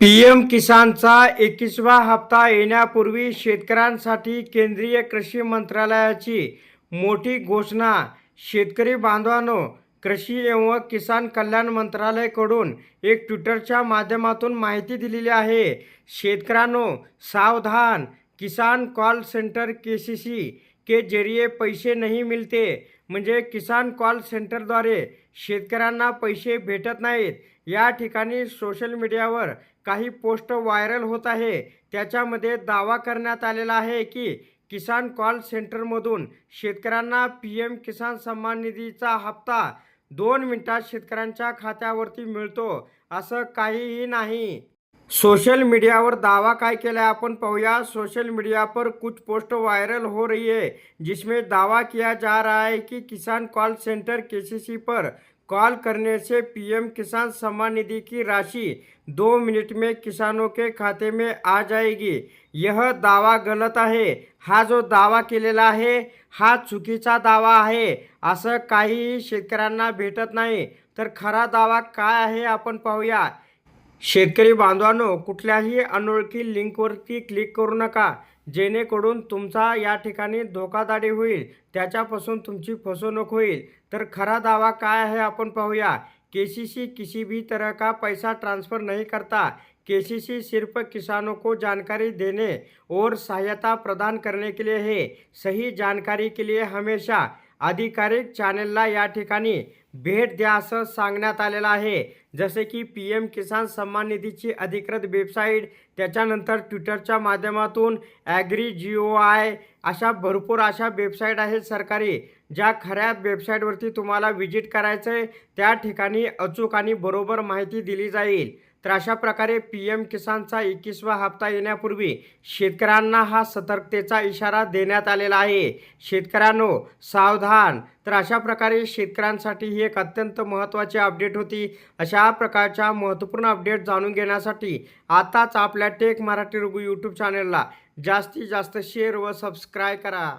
P M किसानचा एकवीसवा हप्ता येण्यापूर्वी शेतकऱ्यांसाठी केंद्रीय कृषी मंत्रालयाची मोठी घोषणा. शेतकरी बांधवांनो कृषी एवं किसान कल्याण मंत्रालयाकडून एक ट्विटरच्या माध्यमातून माहिती दिलेली आहे. शेतकऱ्यांनो सावधान! Kisan call centre K C C के जरिए पैसे नाही मिळते. म्हणजे किसान कॉल सेंटरद्वारे शेतकऱ्यांना पैसे भेटत नाहीत. या ठिकाणी सोशल मीडियावर काही पोस्ट व्हायरल होत आहे. त्याच्यामध्ये दावा करण्यात आलेला आहे की किसान कॉल सेंटरमधून शेतकऱ्यांना पी एम किसान सन्मान निधीचा हप्ता दोन मिनटात शेतकऱ्यांच्या खात्यावरती मिळतो. असं काहीही नाही. सोशल मीडियावर दावा काय केला आहे अपन पाहूया. सोशल मीडिया पर कुछ पोस्ट वायरल हो रही है जिसमें दावा किया जा रहा है कि किसान कॉल सेंटर केसीसी पर कॉल करने से पीएम किसान सम्मान निधि की राशि दो मिनट में किसानों के खाते में आ जाएगी। यह दावा गलत आहे. हा जो दावा केलेला आहे हा चुकीचा दावा आहे. असं काहीही शेतकऱ्यांना भेटत नाही. तर खरा दावा काय आहे आपण पाहूया. शेतकरी बांधवांनो कुठल्याही अनोळखी लिंकवरती क्लिक करू नका. जेणेकरून तुमचा या ठिकाणी धोकादाडी होईल. त्याच्यापासून तुमची फसवणूक होईल. तर खरा दावा काय आहे आपण पाहूया. के सी सी किसी भी तरह का पैसा ट्रांसफ़र नहीं करता. के सी सी सिर्फ किसानों को जानकारी देने और सहायता प्रदान करने के लिए है. सही जानकारी के लिए हमेशा अधिकारिक चॅनेलला या ठिकाणी भेट द्या असं सांगण्यात आलेलं आहे. जसे की पी एम किसान सन्मान निधीची अधिकृत वेबसाईट त्याच्यानंतर ट्विटरच्या माध्यमातून ॲग्री जी ओ आय अशा भरपूर अशा वेबसाईट आहेत सरकारी ज्या खऱ्या वेबसाईटवरती तुम्हाला व्हिजिट करायचं आहे त्या ठिकाणी अचूक आणि बरोबर माहिती दिली जाईल. तर अशा प्रकारे पी एम किसानचा एकवीसवा हप्ता येण्यापूर्वी शेतकऱ्यांना हा सतर्कतेचा इशारा देण्यात आलेला आहे. शेतकऱ्यांनो सावधान. तर अशा प्रकारे शेतकऱ्यांसाठी ही एक अत्यंत महत्त्वाची अपडेट होती. अशा प्रकारच्या महत्त्वपूर्ण अपडेट जाणून घेण्यासाठी आताच आपल्या टेक मराठी रघु यूट्यूब चॅनलला जास्तीत जास्त शेअर व सबस्क्राईब करा.